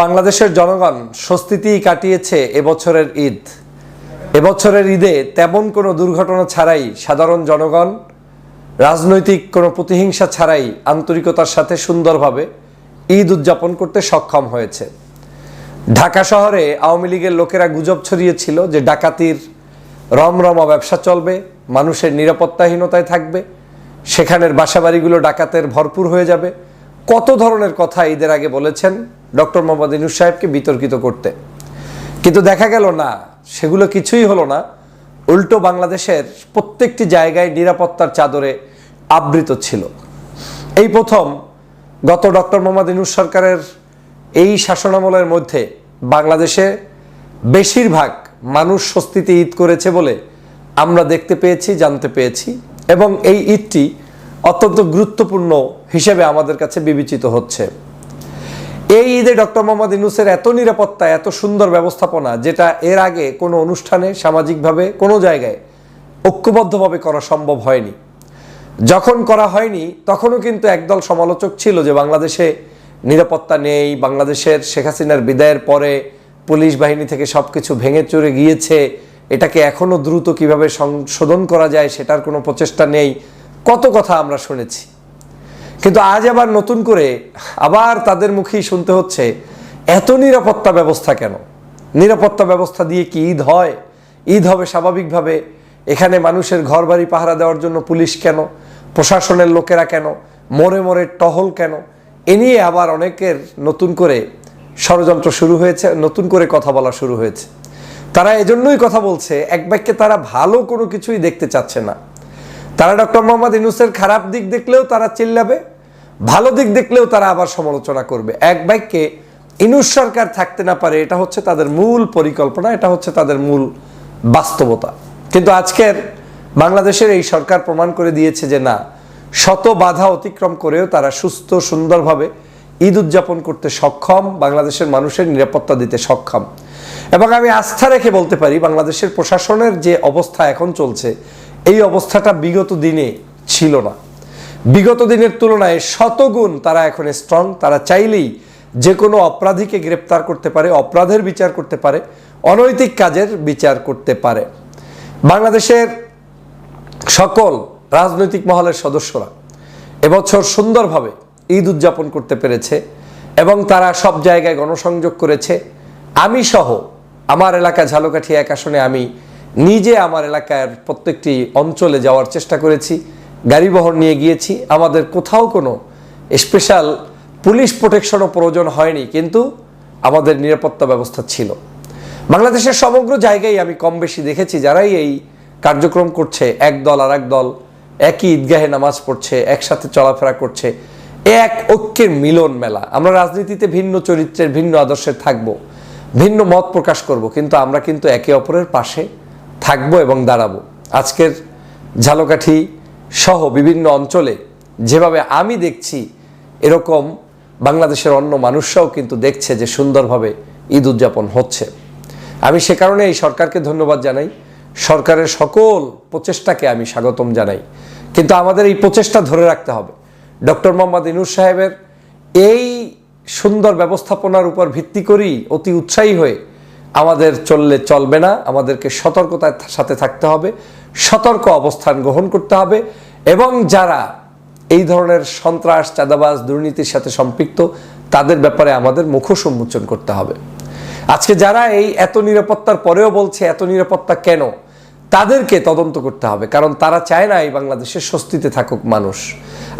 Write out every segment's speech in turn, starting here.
বাংলাদেশের জনগণ স্বস্তিতেই কাটিয়েছে এবছরের ঈদ। এবছরের ঈদে তেমন কোনো দুর্ঘটনা ছাড়াই সাধারণ জনগণ, রাজনৈতিক কোনো প্রতিহিংসা ছাড়াই আন্তরিকতার সাথে সুন্দরভাবে ঈদ উদযাপন করতে সক্ষম হয়েছে। ঢাকা শহরে আওয়ামী লীগের লোকেরা গুজব ছড়িয়েছিল যে ডাকাতির রমরমা ব্যবসা চলবে, মানুষের নিরাপত্তাহীনতায় থাকবে, সেখানের বাসাবাড়িগুলো ডাকাতের ভরপুর হয়ে যাবে। কত ধরনের কথা ঈদের আগে বলেছেন? ডক্টর মোহাম্মদ ইনুস সাহেবকে বিতর্কিত করতে। কিন্তু দেখা গেল না, সেগুলো কিছুই হলো না। উল্টো বাংলাদেশের প্রত্যেকটি জায়গায় নিরাপত্তার চাদরে আবৃত ছিল। এই প্রথম গত ডক্টর মোহাম্মদ ইনুস সরকারের এই শাসনামলের মধ্যে বাংলাদেশে বেশিরভাগ মানুষ স্বস্তিতে ঈদ করেছে বলে আমরা দেখতে পেয়েছি, জানতে পেয়েছি এবং এই ঈদটি অত্যন্ত গুরুত্বপূর্ণ হিসেবে আমাদের কাছে বিবেচিত হচ্ছে। এই ঈদে ডক্টর মোহাম্মদ ইনুসের এত নিরাপত্তা, এত সুন্দর ব্যবস্থাপনা, যেটা এর আগে কোনো অনুষ্ঠানে সামাজিকভাবে কোনো জায়গায় ঐক্যবদ্ধভাবে করা সম্ভব হয়নি। যখন করা হয়নি, তখনও কিন্তু একদল সমালোচক ছিল যে বাংলাদেশে নিরাপত্তা নেই, বাংলাদেশের শেখ হাসিনার বিদায়ের পরে পুলিশ বাহিনী থেকে সব কিছু ভেঙে চড়ে গিয়েছে, এটাকে এখনও দ্রুত কীভাবে সংশোধন করা যায় সেটার কোনো প্রচেষ্টা নেই, কত কথা আমরা শুনেছি। কিন্তু আজ আবার নতুন করে আবার তাদের মুখেই শুনতে হচ্ছে, এত নিরাপত্তা ব্যবস্থা কেন? নিরাপত্তা ব্যবস্থা দিয়ে কি ঈদ হয়? ঈদ হবে স্বাভাবিকভাবে। এখানে মানুষের ঘর বাড়ি পাহারা দেওয়ার জন্য পুলিশ কেন? প্রশাসনের লোকেরা কেন? মোড়ে মোড়ে টহল কেন? এ নিয়ে আবার অনেকের নতুন করে ষড়যন্ত্র শুরু হয়েছে, নতুন করে কথা বলা শুরু হয়েছে। তারা এজন্যই কথা বলছে, এক বাক্যে তারা ভালো কোনো কিছুই দেখতে চাচ্ছে না। তারা ডক্টর মোহাম্মদ ইনুসের খারাপ দিক দেখলেও তারা চিল্লাবে, ভালো দিক দেখলেও তারা আবার সমালোচনা করবে। এক বাক্যে ইনুস সরকার থাকতে না পারে, এটা হচ্ছে তাদের মূল পরিকল্পনা, এটা হচ্ছে তাদের মূল বাস্তবতা। কিন্তু আজকের বাংলাদেশের এই সরকার প্রমাণ করে দিয়েছে যে না, শত বাধা অতিক্রম করেও তারা সুস্থ, সুন্দরভাবে ঈদ উদযাপন করতে সক্ষম, বাংলাদেশের মানুষের নিরাপত্তা দিতে সক্ষম। এবং আমি আস্থা রেখে বলতে পারি, বাংলাদেশের প্রশাসনের যে অবস্থা এখন চলছে এই অবস্থাটা বিগত দিনে ছিল না। বিগত দিনের তুলনায় শতগুণ তারা এখন স্ট্রং তারা চাইলেই যে কোনো অপরাধীকে গ্রেপ্তার করতে পারে, অপরাধের বিচার করতে পারে, অনৈতিক কাজের বিচার করতে পারে। বাংলাদেশের সকল রাজনৈতিক মহলের সদস্যরা এবছর সুন্দরভাবে ঈদ উদযাপন করতে পেরেছে এবং তারা সব জায়গায় গণসংযোগ করেছে। আমি সহ আমার এলাকা ঝালকাঠি এক আসনে আমি নিজে আমার এলাকার প্রত্যেকটি অঞ্চলে যাওয়ার চেষ্টা করেছি, গাড়ি বহর নিয়ে গিয়েছি। আমাদের কোথাও কোনো স্পেশাল পুলিশ প্রোটেকশনও প্রয়োজন হয়নি, কিন্তু আমাদের নিরাপত্তা ব্যবস্থা ছিল। বাংলাদেশের সমগ্র জায়গায় আমি কম বেশি দেখেছি যারাই এই কার্যক্রম করছে। এক দল আর এক দল একই ঈদগাহে নামাজ পড়ছে, একসাথে চলাফেরা করছে। এক ঐক্যের মিলন মেলা। আমরা রাজনীতিতে ভিন্ন চরিত্রের, ভিন্ন আদর্শের থাকব, ভিন্ন মত প্রকাশ করব, কিন্তু আমরা কিন্তু একে অপরের পাশে থাকব এবং দাঁড়াবো। আজকের ঝালকাঠি সহ বিভিন্ন অঞ্চলে যেভাবে আমি দেখছি, এরকম বাংলাদেশের অন্য মানুষরাও কিন্তু দেখছে যে সুন্দরভাবে ঈদ উদযাপন হচ্ছে। আমি সে কারণে এই সরকারকে ধন্যবাদ জানাই। সরকারের সকল প্রচেষ্টাকে আমি স্বাগতম জানাই। কিন্তু আমাদের এই প্রচেষ্টা ধরে রাখতে হবে। ডক্টর মোহাম্মদ ইনুস সাহেবের এই সুন্দর ব্যবস্থাপনার উপর ভিত্তি করেই অতি উৎসাহী হয়ে আমাদের চললে চলবে না, আমাদেরকে সতর্কতার সাথে থাকতে হবে, সতর্ক অবস্থান গ্রহণ করতে হবে এবং যারা এই ধরনের সন্ত্রাস, চাঁদাবাজ, দুর্নীতির সাথে সম্পৃক্ত, তাদের ব্যাপারে আমাদের মুখোশ উন্মোচন করতে হবে। আজকে যারা এই এত নিরাপত্তার পরেও বলছে এত নিরাপত্তা কেন, তাদেরকে তদন্ত করতে হবে, কারণ তারা চায় না এই বাংলাদেশের স্বস্তিতে থাকুক মানুষ।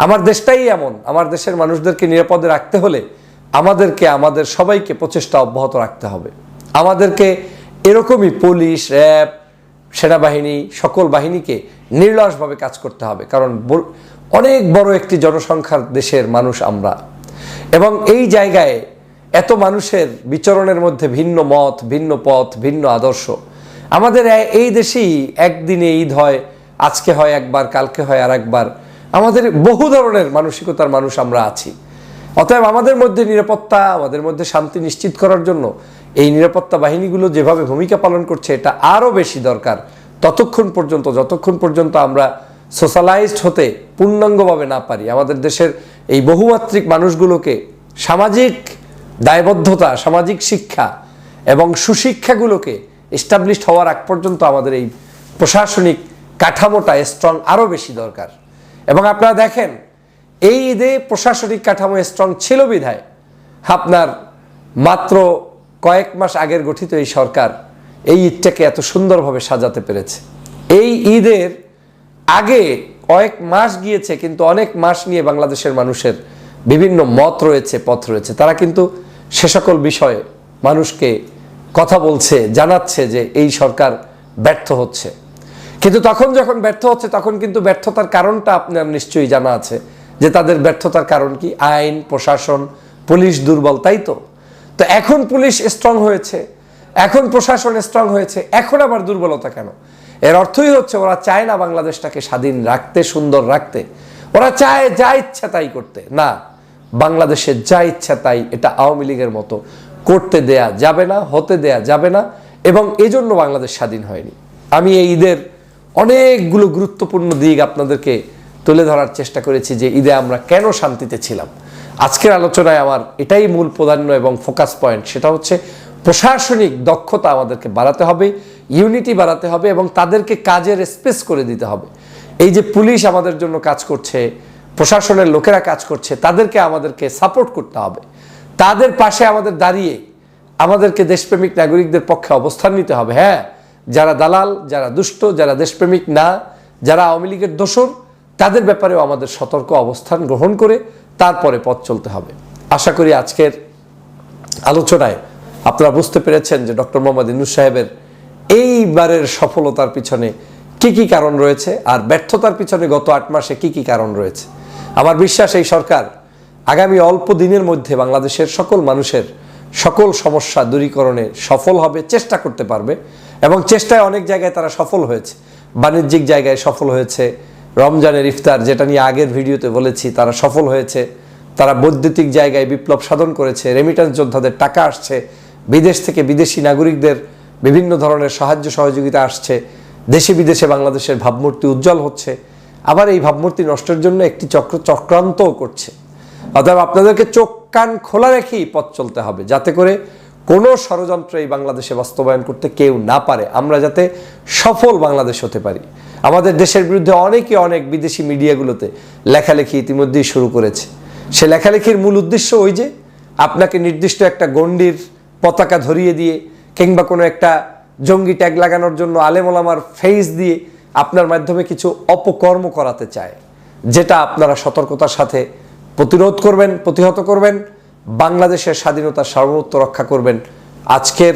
আমার দেশটাই এমন, আমার দেশের মানুষদেরকে নিরাপদে রাখতে হলে আমাদেরকে, আমাদের সবাইকে প্রচেষ্টা অব্যাহত রাখতে হবে। আমাদেরকে এরকমই পুলিশ, র্যাব, সেনাবাহিনী, সকল বাহিনীকে নির্লসভাবে কাজ করতে হবে। কারণ অনেক বড় একটি জনসংখ্যার দেশের মানুষ আমরা। এবং এই জায়গায় এত মানুষের বিচরণের মধ্যে ভিন্ন মত, ভিন্ন পথ, ভিন্ন আদর্শ। আমাদের এই দেশেই একদিনে ঈদ হয়, আজকে হয় একবার, কালকে হয় আর একবার আমাদের বহু ধরনের মানসিকতার মানুষ আমরা আছি। অতএব আমাদের মধ্যে নিরাপত্তা, আমাদের মধ্যে শান্তি নিশ্চিত করার জন্য এই নিরাপত্তা বাহিনীগুলো যেভাবে ভূমিকা পালন করছে, এটা আরও বেশি দরকার। ততক্ষণ পর্যন্ত, যতক্ষণ পর্যন্ত আমরা সোশ্যালাইজড হতে পূর্ণাঙ্গভাবে না পারি, আমাদের দেশের এই বহুমাত্রিক মানুষগুলোকে সামাজিক দায়বদ্ধতা, সামাজিক শিক্ষা এবং সুশিক্ষাগুলোকে এস্টাবলিশড হওয়ার আগ পর্যন্ত আমাদের এই প্রশাসনিক কাঠামোটা স্ট্রং আরও বেশি দরকার। এবং আপনারা দেখেন এই ঈদে প্রশাসনিক কাঠামো স্ট্রং ছিল বিধায়। আপনার মাত্র কয়েক মাস আগের গঠিত এই সরকার এই ঈদটাকে এত সুন্দরভাবে সাজাতে পেরেছে। এই ঈদের আগে কয়েক মাস গিয়েছে, কিন্তু অনেক মাস নিয়ে বাংলাদেশের মানুষের বিভিন্ন মত রয়েছে, পথ রয়েছে। তারা কিন্তু সে সকল বিষয়ে মানুষকে কথা বলছে, জানাচ্ছে যে এই সরকার ব্যর্থ হচ্ছে। কিন্তু তখন যখন ব্যর্থ হচ্ছে, তখন কিন্তু ব্যর্থতার কারণটা আপনার নিশ্চয়ই জানা আছে। যে তাদের ব্যর্থতার কারণ কি? আইন, প্রশাসন, পুলিশ দুর্বল, তাই তো? তো এখন পুলিশ স্ট্রং হয়েছে, এখন প্রশাসন স্ট্রং হয়েছে, এখন আবার দুর্বলতা কেন? এর অর্থই হচ্ছে ওরা চায় না বাংলাদেশটাকে স্বাধীন রাখতে, সুন্দর রাখতে। ওরা চায় যা ইচ্ছা তাই করতে। না, বাংলাদেশে যা ইচ্ছা তাই এটা আওয়ামী লীগের মতো করতে দেয়া যাবে না, হতে দেয়া যাবে না এবং এজন্য বাংলাদেশ স্বাধীন হয়নি। আমি এই ঈদের অনেকগুলো গুরুত্বপূর্ণ দিক আপনাদেরকে তুলে ধরার চেষ্টা করেছি যে ঈদে আমরা কেন শান্তিতে ছিলাম। আজকের আলোচনায় আমার এটাই মূল প্রাধান্য এবং ফোকাস পয়েন্ট, সেটা হচ্ছে প্রশাসনিক দক্ষতা আমাদেরকে বাড়াতে হবে, ইউনিটি বাড়াতে হবে এবং তাদেরকে কাজের স্পেস করে দিতে হবে। এই যে পুলিশ আমাদের জন্য কাজ করছে, প্রশাসনের লোকেরা কাজ করছে, তাদেরকে আমাদেরকে সাপোর্ট করতে হবে। তাদের পাশে আমাদের দাঁড়িয়ে আমাদেরকে দেশপ্রেমিক নাগরিকদের পক্ষে অবস্থান নিতে হবে। হ্যাঁ যারা দালাল, যারা দুষ্ট, যারা দেশপ্রেমিক না, যারা আওয়ামী লীগের দোসর তাদের ব্যাপারেও আমাদের সতর্ক অবস্থান গ্রহণ করে তারপরে পথ চলতে হবে। আশা করি আজকের আলোচনায় আপনারা বুঝতে পেরেছেন যে ডক্টর মোহাম্মদ ইনুস সাহেবের এইবারের সফলতার পিছনে কি কি কারণ রয়েছে আর ব্যর্থতার পিছনে গত আট মাসে কি কি কারণ রয়েছে। আমার বিশ্বাস এই সরকার আগামী অল্প দিনের মধ্যে বাংলাদেশের সকল মানুষের সকল সমস্যা দূরীকরণে সফল হবে, চেষ্টা করতে পারবে এবং চেষ্টায় অনেক জায়গায় তারা সফল হয়েছে। বাণিজ্যিক জায়গায় সফল হয়েছে রমজানের ইফতার যেটা নিয়ে আগের ভিডিওতে বলেছি, তারা সফল হয়েছে, তারা বৈদ্যুতিক জায়গায় বিপ্লব সাধন করেছে রেমিটেন্স যোদ্ধাদের টাকা আসছে, বিদেশ থেকে বিদেশি নাগরিকদের বিভিন্ন ধরনের সাহায্য সহযোগিতা আসছে, দেশে বিদেশে বাংলাদেশের ভাবমূর্তি উজ্জ্বল হচ্ছে, আবার এই ভাবমূর্তি নষ্টের জন্য একটি চক্র চক্রান্তও করছে। অতএব আপনাদেরকে চোখ কান খোলা রেখেই পথ চলতে হবে, যাতে করে কোনো ষড়যন্ত্র এই বাংলাদেশে বাস্তবায়ন করতে কেউ না পারে, আমরা যাতে সফল বাংলাদেশ হতে পারি। আমাদের দেশের বিরুদ্ধে অনেকে অনেক বিদেশি মিডিয়াগুলোতে লেখালেখি ইতিমধ্যেই শুরু করেছে। সে লেখালেখির মূল উদ্দেশ্য ওই যে, আপনাকে নির্দিষ্ট একটা গণ্ডির পতাকা ধরিয়ে দিয়ে কিংবা কোনো একটা জঙ্গি ট্যাগ লাগানোর জন্য আলেমোলামার ফেস দিয়ে আপনার মাধ্যমে কিছু অপকর্ম করাতে চায়, যেটা আপনারা সতর্কতার সাথে প্রতিরোধ করবেন, প্রতিহত করবেন, বাংলাদেশের স্বাধীনতার সার্বভৌমত্ব রক্ষা করবেন। আজকের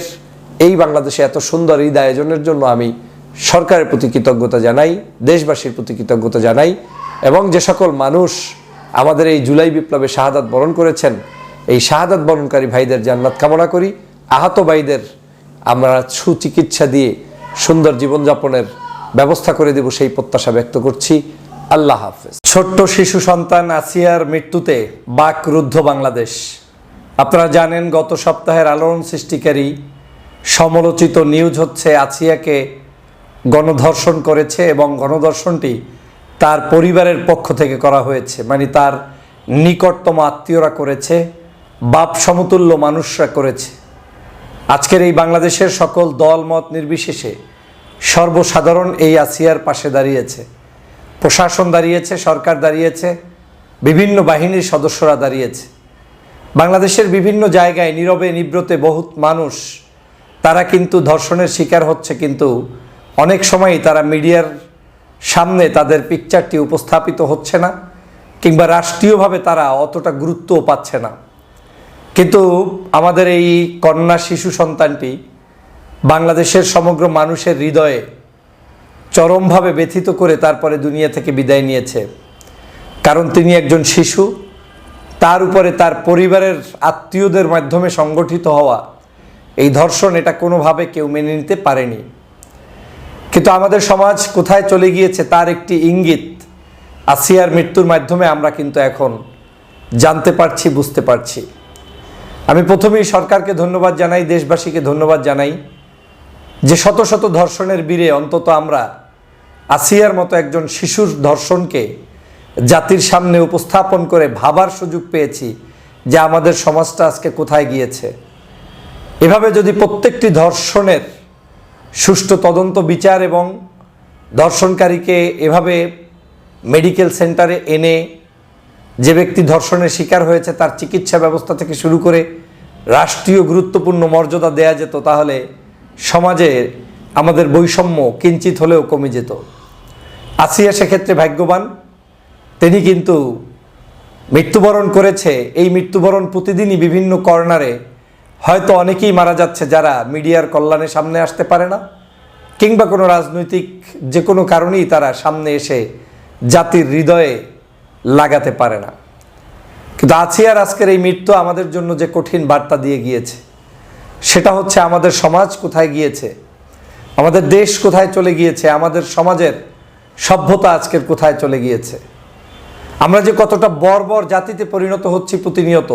এই বাংলাদেশে এত সুন্দর ঈদ আয়োজনের জন্য আমি সরকারের প্রতি কৃতজ্ঞতা জানাই, দেশবাসীর প্রতি কৃতজ্ঞতা জানাই, এবং যে সকল মানুষ আমাদের এই জুলাই বিপ্লবে শাহাদাত বরণ করেছেন, এই শাহাদাত বরণকারী ভাইদের জান্নাত কামনা করি। আহত ভাইদের আমরা সুচিকিৎসা দিয়ে সুন্দর জীবনযাপনের ব্যবস্থা করে দেব সেই প্রত্যাশা ব্যক্ত করছি। আল্লাহ হাফেজ। ছোট্ট শিশু সন্তান আসিয়ার মৃত্যুতে বাক রুদ্ধ বাংলাদেশ। আপনারা জানেন, গত সপ্তাহের আলোড়ন সৃষ্টিকারী সমালোচিত নিউজ হচ্ছে, আসিয়াকে গণধর্ষণ করেছে এবং গণধর্ষণটি তার পরিবারের পক্ষ থেকে করা হয়েছে। মানে তার নিকটতম আত্মীয়রা করেছে, বাপ সমতুল্য মানুষরা করেছে। আজকের এই বাংলাদেশের সকল দল, মত নির্বিশেষে সর্বসাধারণ এই আসিয়ার পাশে দাঁড়িয়েছে। প্রশাসন দাঁড়িয়েছে, সরকার দাঁড়িয়েছে, বিভিন্ন বাহিনীর সদস্যরা দাঁড়িয়েছে। বাংলাদেশের বিভিন্ন জায়গায় নীরবে নিব্রতে বহুত মানুষ, তারা কিন্তু ধর্ষণের শিকার হচ্ছে কিন্তু অনেক সময়ই তারা মিডিয়ার সামনে তাদের পিকচারটি উপস্থাপিত হচ্ছে না, কিংবা রাষ্ট্রীয়ভাবে তারা অতটা গুরুত্বও পাচ্ছে না। কিন্তু আমাদের এই কন্যা শিশু সন্তানটি বাংলাদেশের সমগ্র মানুষের হৃদয়ে চরমভাবে ব্যথিত করে তারপরে দুনিয়া থেকে বিদায় নিয়েছে। কারণ তিনি একজন শিশু, তার উপরে তার পরিবারের আত্মীয়দের মাধ্যমে সংগঠিত হওয়া, এই ধর্ষণ এটা কোনোভাবে কেউ মেনে নিতে পারেনি। কিন্তু আমাদের সমাজ কোথায় চলে গিয়েছে তার একটি ইঙ্গিত। আসিয়ার মৃত্যুর মাধ্যমে আমরা কিন্তু এখন জানতে পারছি, বুঝতে পারছি। আমি প্রথমেই সরকারকে ধন্যবাদ জানাই, দেশবাসীকে ধন্যবাদ জানাই যে শত শত ধর্ষণের বীরে অন্তত আমরা আসিয়ার মতো একজন শিশুর ধর্ষণকে জাতির সামনে উপস্থাপন করে ভাবার সুযোগ পেয়েছি যে আমাদের সমাজটা আজকে কোথায় গিয়েছে। এভাবে যদি প্রত্যেকটি ধর্ষণের সুষ্ঠু তদন্ত বিচার এবং ধর্ষণকারীকে এভাবে মেডিকেল সেন্টারে এনে যে ব্যক্তি ধর্ষণের শিকার হয়েছে, তার চিকিৎসা ব্যবস্থা থেকে শুরু করে রাষ্ট্রীয় গুরুত্বপূর্ণ মর্যাদা দেয়া যেত, তাহলে সমাজে আমাদের বৈষম্য কিঞ্চিত হলেও কমে যেত। আসিয়া সেক্ষেত্রে ভাগ্যবান, তিনি কিন্তু মৃত্যুবরণ করেছে। এই মৃত্যুবরণ প্রতিদিনই বিভিন্ন কর্নারে হয়তো অনেকেই মারা যাচ্ছে যারা মিডিয়ার কল্যাণে সামনে আসতে পারে না, কিংবা কোনো রাজনৈতিক যে কোনো কারণেই তারা সামনে এসে জাতির হৃদয়ে লাগাতে পারে না। কিন্তু আছিয়ার আজকের এই মৃত্যু আমাদের জন্য যে কঠিন বার্তা দিয়ে গিয়েছে, সেটা হচ্ছে আমাদের সমাজ কোথায় গিয়েছে, আমাদের দেশ কোথায় চলে গিয়েছে, আমাদের সমাজের সভ্যতা আজকের কোথায় চলে গিয়েছে। আমরা যে কতটা বর্বর জাতিতে পরিণত হচ্ছি প্রতিনিয়ত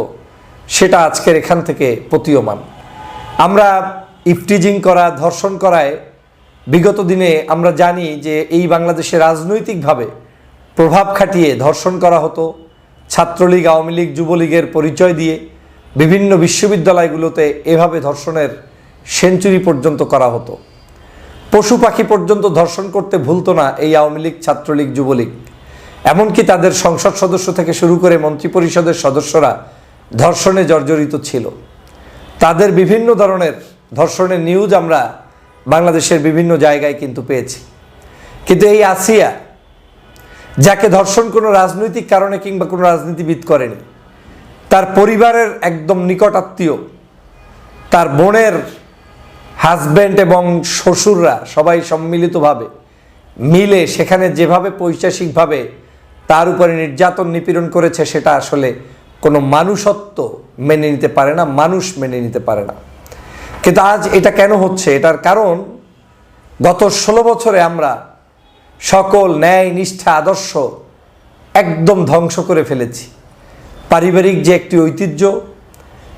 সেটা আজকের এখান থেকে প্রতীয়মান। আমরা ইফটিজিং করা, ধর্ষণ করায় বিগত দিনে আমরা জানি যে এই বাংলাদেশে রাজনৈতিকভাবে প্রভাব খাটিয়ে ধর্ষণ করা হতো। ছাত্রলীগ, আওয়ামী লীগ, যুবলীগের পরিচয় দিয়ে বিভিন্ন বিশ্ববিদ্যালয়গুলোতে এভাবে ধর্ষণের সেঞ্চুরি পর্যন্ত করা হতো। পশু পাখি পর্যন্ত ধর্ষণ করতে ভুলতো না এই আওয়ামী লীগ, ছাত্রলীগ, যুবলীগ। এমনকি তাদের সংসদ সদস্য থেকে শুরু করে মন্ত্রিপরিষদের সদস্যরা ধর্ষণে জর্জরিত ছিল। তাদের বিভিন্ন ধরনের ধর্ষণের নিউজ আমরা বাংলাদেশের বিভিন্ন জায়গায় কিন্তু পেয়েছি। কিন্তু এই আসিয়া, যাকে ধর্ষণ কোনো রাজনৈতিক কারণে কিংবা কোনো রাজনীতিবিদ করেনি, তার পরিবারের একদম নিকট আত্মীয়, তার বোনের হাজব্যান্ড এবং শ্বশুররা সবাই সম্মিলিতভাবে মিলে সেখানে যেভাবে পৈশাসিকভাবে তার উপরে নির্যাতন নিপীড়ন করেছে, সেটা আসলে কোনো মানুষত্ব মেনে নিতে পারে না, মানুষ মেনে নিতে পারে না। কিন্তু আজ এটা কেন হচ্ছে? এটার কারণ, গত ষোলো বছরে আমরা সকল ন্যায়, নিষ্ঠা, আদর্শ একদম ধ্বংস করে ফেলেছি। পারিবারিক যে একটি ঐতিহ্য,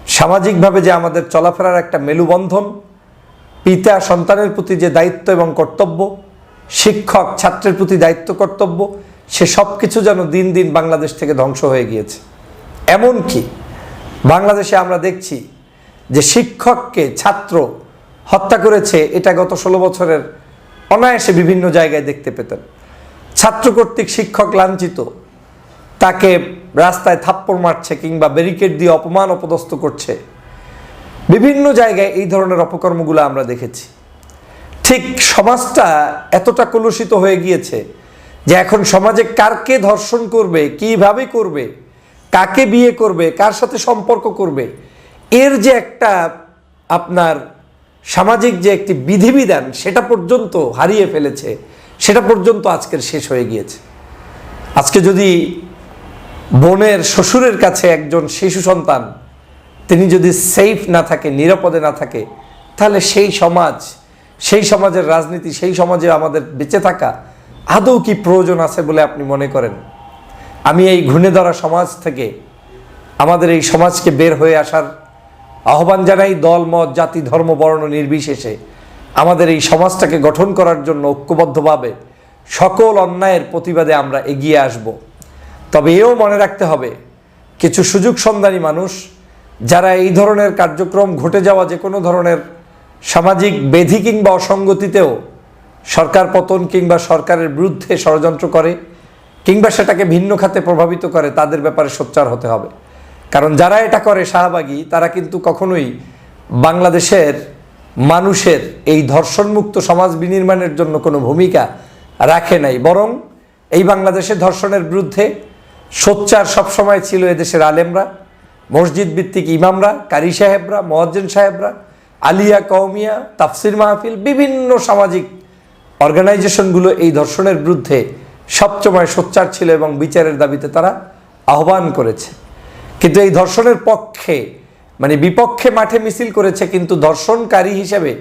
সামাজিকভাবে যে আমাদের চলাফেরার একটা মেলুবন্ধন পিতা সন্তানের প্রতি যে দায়িত্ব এবং কর্তব্য, শিক্ষক ছাত্রের প্রতি দায়িত্ব কর্তব্য, সে সব কিছু যেন দিন দিন বাংলাদেশ থেকে ধ্বংস হয়ে গিয়েছে। এমনকি বাংলাদেশে আমরা দেখছি যে শিক্ষককে ছাত্র হত্যা করেছে, এটা গত ষোলো বছরের অনায়াসে বিভিন্ন জায়গায় দেখতে পেতেন। ছাত্র কর্তৃক শিক্ষক লাঞ্ছিত, তাকে রাস্তায় থাপ্পড় মারছে কিংবা ব্যারিকেড দিয়ে অপমান অপদস্থ করছে। বিভিন্ন জায়গায় এই ধরনের অপকর্মগুলো আমরা দেখেছি। ঠিক সমাজটা এতটা কলুষিত হয়ে গিয়েছে যে এখন সমাজে কারকে ধর্ষণ করবে, কীভাবে করবে কাকে বিয়ে করবে, কার সাথে সম্পর্ক করবে, এর যে একটা আপনার সামাজিক যে একটি বিধিবিধান, সেটা পর্যন্ত হারিয়ে ফেলেছে, সেটা পর্যন্ত আজকের শেষ হয়ে গিয়েছে। আজকে যদি বোনের শ্বশুরের কাছে একজন শিশু সন্তান, তিনি যদি সেফ না থাকে, নিরাপদে না থাকে, তাহলে সেই সমাজ, সেই সমাজের রাজনীতি, সেই সমাজে আমাদের বেঁচে থাকা আদৌ কি প্রয়োজন আছে বলে আপনি মনে করেন? আমি এই ঘুণে ধরা সমাজ থেকে আমাদের এই সমাজকে বের হয়ে আসার আহ্বান জানাই দল, মত, জাতি, ধর্ম, বর্ণ নির্বিশেষে। আমাদের এই সমাজটাকে গঠন করার জন্য ঐক্যবদ্ধভাবে সকল অন্যায়ের প্রতিবাদে আমরা এগিয়ে আসব। তবে এও মনে রাখতে হবে, কিছু সুযোগ সন্ধানী মানুষ যারা এই ধরনের কার্যক্রম ঘটে যাওয়া যে কোনো ধরনের সামাজিক বেধি কিংবা অসঙ্গতিতেও সরকার পতন কিংবা সরকারের বিরুদ্ধে ষড়যন্ত্র করে কিংবা সেটাকে ভিন্ন খাতে প্রভাবিত করে, তাদের ব্যাপারে সোচ্চার হতে হবে। কারণ যারা এটা করে শাহবাগী, তারা কিন্তু কখনোই বাংলাদেশের মানুষের এই ধর্ষণমুক্ত সমাজ বিনির্মাণের জন্য কোনো ভূমিকা রাখে নাই। বরং এই বাংলাদেশে ধর্ষণের বিরুদ্ধে সোচ্চার সবসময় ছিল এদেশের আলেমরা মসজিদ ভিত্তিক ইমামরা, কারি সাহেবরা, মোয়াজ্জেন সাহেবরা, আলিয়া কৌমিয়া তাফসির মাহফিল, বিভিন্ন সামাজিক অর্গানাইজেশনগুলো এই ধর্ষণের বিরুদ্ধে সবসময় সোচ্চার ছিল এবং বিচারের দাবিতে তারা আহ্বান করেছে। কিন্তু এই ধর্ষণের পক্ষে মানে বিপক্ষে মাঠে মিছিল করেছে কিন্তু ধর্ষণকারী হিসেবে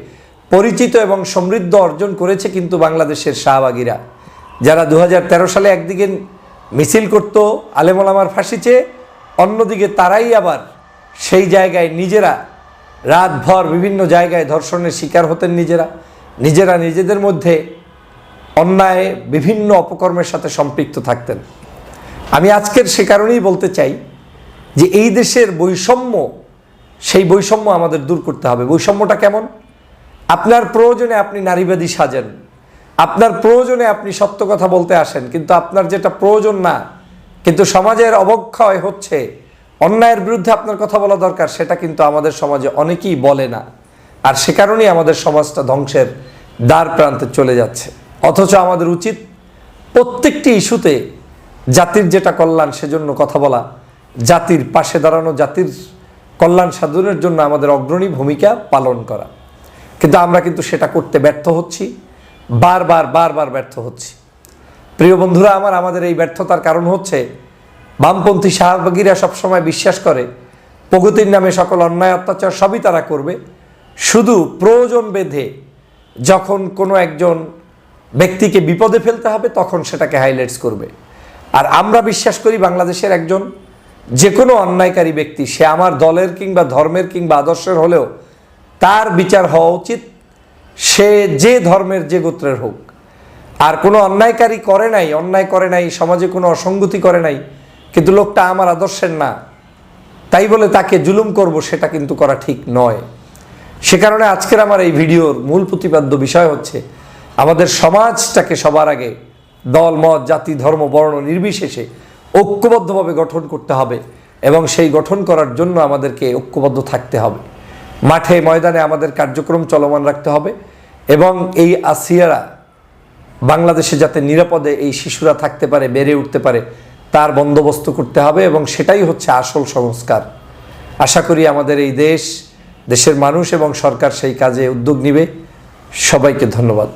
পরিচিত এবং সমৃদ্ধ অর্জন করেছে কিন্তু বাংলাদেশের শাহবাগীরা। যারা দু হাজার তেরো সালে একদিকে মিছিল করত আলেমলামার ফাঁসি চেয়ে, অন্যদিকে তারাই আবার সেই জায়গায় নিজেরা রাতভর বিভিন্ন জায়গায় ধর্ষণের শিকার হতেন নিজেরা। নিজেরা নিজেদের মধ্যে অন্যায় বিভিন্ন অপকর্মের সাথে সম্পৃক্ত থাকতেন। আমি আজকের সে কারণেই বলতে চাই যে এই দেশের বৈষম্য, সেই বৈষম্য আমাদের দূর করতে হবে। বৈষম্যটা কেমন? আপনার প্রয়োজনে আপনি নারীবাদী সাজেন, আপনার প্রয়োজনে আপনি সত্য কথা বলতে আসেন, কিন্তু আপনার যেটা প্রয়োজন না, কিন্তু সমাজের অবক্ষয় হচ্ছে, অন্যায়ের বিরুদ্ধে আপনার কথা বলা দরকার, সেটা কিন্তু আমাদের সমাজে অনেকেই বলে না। আর সে কারণেই আমাদের সমাজটা ধ্বংসের দ্বার প্রান্তে চলে যাচ্ছে। অথচ আমাদের উচিত প্রত্যেকটি ইস্যুতে জাতির যেটা কল্যাণ সেজন্য কথা বলা, জাতির পাশে দাঁড়ানো, জাতির কল্যাণ সাধনের জন্য আমাদের অগ্রণী ভূমিকা পালন করা। কিন্তু আমরা কিন্তু সেটা করতে ব্যর্থ হচ্ছি, বারবার বারবার ব্যর্থ হচ্ছি। প্রিয় বন্ধুরা, আমার, আমাদের এই ব্যর্থতার কারণ হচ্ছে বামপন্থী শাহবাগীরা সবসময় বিশ্বাস করে, প্রগতির নামে সকল অন্যায়, অত্যাচার সবই তারা করবে। শুধু প্রয়োজন বেঁধে যখন কোনো একজন ব্যক্তিকে বিপদে ফেলতে হবে, তখন সেটাকে হাইলাইটস করবে। আর আমরা বিশ্বাস করি বাংলাদেশের একজন যে কোনো অন্যায়কারী ব্যক্তি, সে আমার দলের কিংবা ধর্মের কিংবা আদর্শের হলেও তার বিচার হওয়া উচিত। সে যে ধর্মের যে গোত্রের হোক। আর কোনো অন্যায়কারী করে নাই, অন্যায় করে নাই, সমাজে কোনো অসঙ্গতি করে নাই, কিন্তু লোকটা আমার আদর্শের না, তাই বলে তাকে জুলুম করব, সেটা কিন্তু করা ঠিক নয়। সে কারণে আজকের আমার এই ভিডিওর মূল প্রতিপাদ্য বিষয় হচ্ছে আমাদের সমাজটাকে সবার আগে দল, মত, জাতি, ধর্ম, বর্ণ নির্বিশেষে ঐক্যবদ্ধভাবে গঠন করতে হবে এবং সেই গঠন করার জন্য আমাদেরকে ঐক্যবদ্ধ থাকতে হবে। মাঠে, ময়দানে আমাদের কার্যক্রম চলমান রাখতে হবে এবং এই আসিয়ারা বাংলাদেশে যাতে নিরাপদে এই শিশুরা থাকতে পারে, বেড়ে উঠতে পারে, তার বন্দোবস্ত করতে হবে এবং সেটাই হচ্ছে আসল সংস্কার। আশা করি আমাদের এই দেশ, দেশের মানুষ এবং সরকার সেই কাজে উদ্যোগ নিবে। সবাইকে ধন্যবাদ।